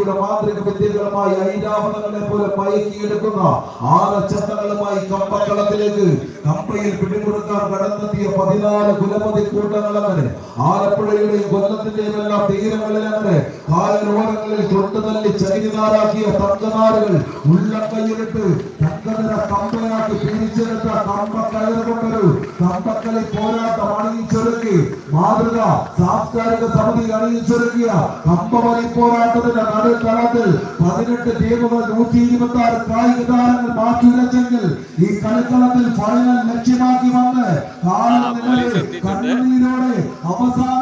ലഹരിയുടെ മാന്ത്രിക വിദ്യകളുമായി ഐരാവണങ്ങളെ പോലെ പയക്കിയെടുക്കുന്ന ആറച്ചട്ടങ്ങളുമായി കമ്പക്കളത്തിലേക്ക് കമ്പയിൽ പിടികൊടുക്കാൻ കടന്നെത്തിയ പതിനാല് കുലപതി കൂട്ടങ്ങളങ്ങനെ ആലപ്പുഴയുടെയും കൊല്ലത്തിന്റെയും എല്ലാം തീരങ്ങളിലങ്ങനെ കായലോരങ്ങളിൽ തൊട്ടുതല്ലി ചകിരിനാരാക്കിയ തങ്കനാരുകൾ ഉള്ളക്കൈയിലിട്ട് തങ്കനിര കമ്പയാക്കി പിരിച്ചെടുത്ത കമ്പക്കയറ് കൊണ്ടൊരു കമ്പക്കളി പോരാട്ടം അണിയിച്ചൊരുക്കി മാതൃക സാംസ്കാരിക സമിതി അണിയിച്ചൊരുക്കിയ കമ്പവലി പോരാട്ടത്തിന്റെ നടുക്കളത്തിൽ പതിനെട്ട് ടീമുകൾ നൂറ്റി ഇരുപത്തി ആറ് കായിക താരങ്ങൾ മാറ്റിയുരച്ചെങ്കിൽ ഈ കളിക്കളത്തിൽ ഫൈനൽ ലക്ഷ്യമാക്കി വന്ന് കാലം നിലവിൽ കണ്ണീരോടെ അവസാനവട്ട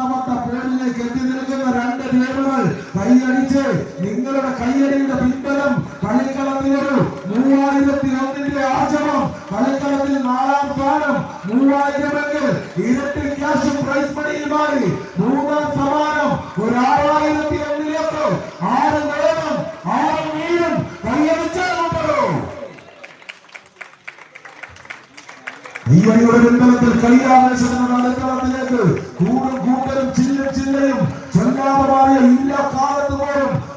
മൂന്നാം സമാനം ഒരു ആറായിരത്തി ഒന്നിലേക്ക് ആറ് നേരം ആറ് നീരും കൈയടിച്ചാൽ കൊണ്ടോ ഈയടിയുടെ പിൻബലത്തിൽ കളിയാവേശത്തിന്റെ നടുക്കളത്തിലേക്ക് കൂടും കൂട്ടലും ചില്ലും ചില്ലയും ചൊല്ലാതെ മാറിയ ഇല്ല കാലത്ത്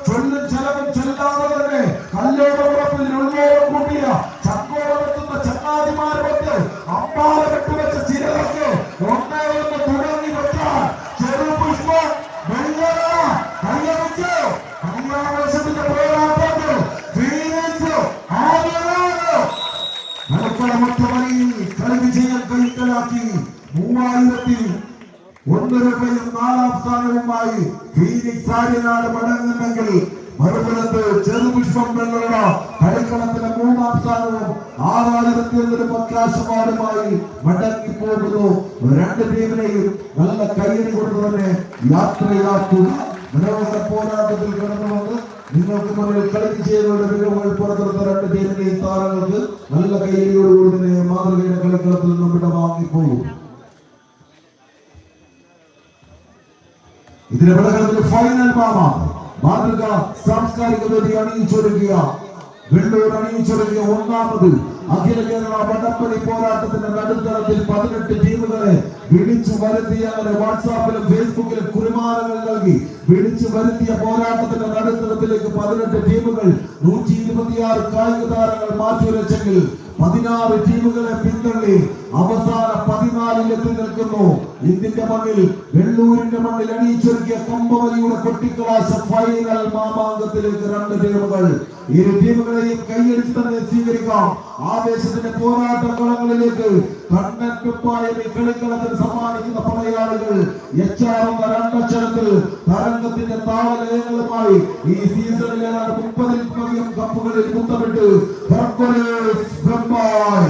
ചൊല്ലും ചെലവും ചൊല്ലാതെ തന്നെ കല്ലോടപ്പുറപ്പിൽ ഉള്ളോളം കൂട്ടിയ ചക്കോളമെത്തുന്ന ചങ്ങാതിമാരൊക്കെ അമ്പാല കെട്ടുവെച്ച ചിലർക്ക് ഒന്നേ ഒന്ന് മലപ്പുറമൊറ്റമണിയിൽ കളി വിജയം കൈക്കലാക്കി മൂവായിരത്തി ഒന്ന് രൂപയും നാലാം സ്ഥാനവുമായി ഫീനിക്സ് ആര്യനാട് മടങ്ങുന്നെങ്കിൽ മറുപുറത്ത് ചെറുപുഷ്പം വെള്ളറ കളിക്കളത്തിലെ മൂന്നാം സ്ഥാനവും ആറായിരത്തി ഒന്നിന് മടങ്ങി പോകുന്നു രണ്ട് ടീമിനെയും നല്ല കയ്യിൽ കൊടുത്തു തന്നെ യാത്രയാക്കുക മനോഹര പോരാട്ടത്തിൽ കടന്നു വന്ന് നിങ്ങൾക്ക് മുന്നിൽ കളിക്ക് ചെയ്യുന്നവരുടെ മികവുകൾ പുറത്തെടുത്ത രണ്ട് ടീമിനെയും താരങ്ങൾക്ക് നല്ല കയ്യടിയോടുകൂടി തന്നെ മാതൃകയുടെ കളിക്കളത്തിൽ നിന്നും വിട വാങ്ങിപ്പോകും ഇതിന്റെ വിളകളത്തിൽ ഫൈനൽ മാമ മാതൃക സാംസ്കാരിക വേദി അണിയിച്ചൊരുക്കിയ വെള്ളൂർ അണിയിച്ചൊരുക്കിയ ഒന്നാമത് അഖില കേരള വടംവലി പോരാട്ടത്തിന്റെ നടുത്തളത്തിൽ പതിനെട്ട് ടീമുകളെ വിളിച്ചു വരുത്തിയ അവരെ വാട്സാപ്പിലും ഫേസ്ബുക്കിലും കുറിമാനങ്ങൾ നൽകി. വിളിച്ചു വരുത്തിയ പോരാട്ടത്തിന്റെ നടുത്തളത്തിലേക്ക് പതിനെട്ട് ടീമുകൾ നൂറ്റി ഇരുപത്തിയാറ് കായിക താരങ്ങൾ മാറ്റിവരച്ചെങ്കിൽ പതിനാറ് ടീമുകളെ പിന്തള്ളി അവസാന പതിനാലിൽ എത്തി നിൽക്കുന്നു. ഇന്ത്യന്റെ മണ്ണിൽ വെള്ളൂരിന്റെ മണ്ണിൽ അണിയിച്ചൊരുക്കിയ കമ്പവലിയുടെ കൊട്ടിക്കലാശ ഫൈനൽ മാമാങ്കത്തിലേക്ക് രണ്ട് ടീമുകൾ. ഇരു ടീമുകളെയും കൈയടിച്ച് തന്നെ സ്വീകരിക്കാം. ആവേശത്തിന്റെ പോരാട്ട കളങ്ങളിലേക്ക് കണ്ണൻകുപ്പായം ഈ കളിക്കളത്തിൽ സമ്മാനിക്കുന്ന പടയാളികൾ. എച്ചാറുന്ന രണ്ടക്ഷരത്തിൽ തരംഗത്തിന്റെ താളലയങ്ങളുമായി ഈ സീസണിലെ മുപ്പതിൽ പതികം കപ്പുകളിൽ കുത്തമിട്ട് ബ്രഹ്മായ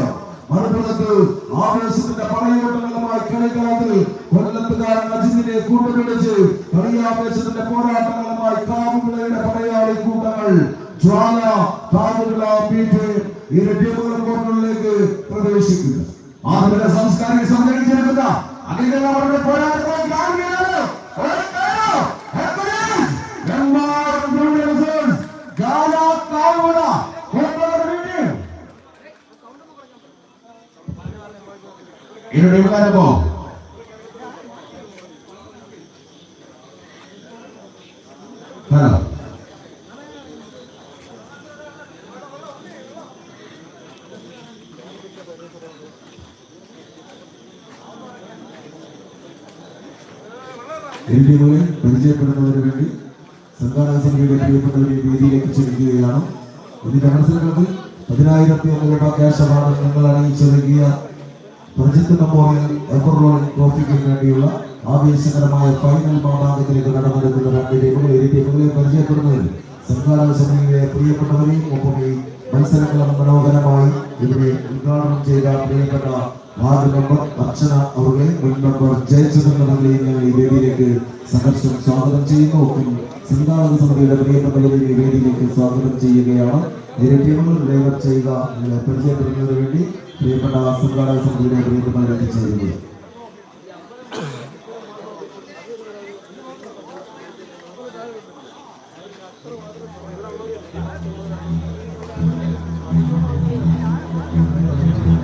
ആവേശത്തിന്റെ പടയോട്ടങ്ങളുമായി കളിക്കളത്തിൽ കൊല്ലത്തുകാരൻ അജിതിനെ കൂട്ടുപിടിച്ച് കളിയാവേശത്തിന്റെ പോരാട്ടങ്ങളുമായി കാവുകളുടെ പടയാളി ജ്വാല കാവുവിള പീഠ് ഇരു ടീമുകളും കോർണറിലേക്ക് പ്രവേശിക്കുന്നു. ആധുനിക സംസ്കാരം സംഘടിച്ചിരിക്കുന്ന അഖില അവരുടെ പോരാട്ടമായി കാവുവിളയാണ് ഓരോ ഹെർക്കുലസ് ഇന്ത്യകളെ പരിചയപ്പെടുന്നതിന് വേണ്ടി സംഘാടക സമിതിയുടെ പ്രിയപ്പെട്ടവരെ വേദിയിലേക്ക് ക്ഷണിക്കുകയാണ് ഇതിന്റെ മത്സരങ്ങൾക്ക് പതിനായിരത്തി രൂപ ക്യാഷ് അവാർഡ് നിങ്ങൾ നൽകിയ പ്രജിത്ത് മെമ്മോറിയൽ എവർ ട്രോഫിക്ക് വേണ്ടിയുള്ള ആവേശകരമായ ഫൈനൽ മാമാങ്കത്തിലേക്ക് നടന്നെടുക്കുന്ന രണ്ട് ടീമുകൾ ഇരു ടീമുകളെ പരിചയപ്പെടുന്നതിൽ സംഘാടക സമിതിയിലെ പ്രിയപ്പെട്ടവരെയും ഒപ്പം ഈ മനോഹരമായി ഇവിടെ ഉദ്ഘാടനം ചെയ്ത പ്രിയപ്പെട്ട വാർഡ് നമ്പർ അർച്ചന അവരുടെ മുൻ നമ്പർ ജയചന്ദ്രൻ വേദിയിലേക്ക് സഹർഷം സ്വാഗതം ചെയ്യുന്നു. സംഘാടക സമിതിയുടെ പ്രിയപ്പെട്ടവരെ ഈ വേദിയിലേക്ക് സ്വാഗതം ചെയ്യുകയാണ്. ഇരട്ടിയങ്ങൾ ഡ്രൈവർ നിങ്ങളെ പരിചയപ്പെടുന്നതിന് വേണ്ടി പ്രിയപ്പെട്ട സംഘാടക സമിതിയുടെ പ്രിയപ്പെട്ടവരെ ചെയ്യുന്നത് Thank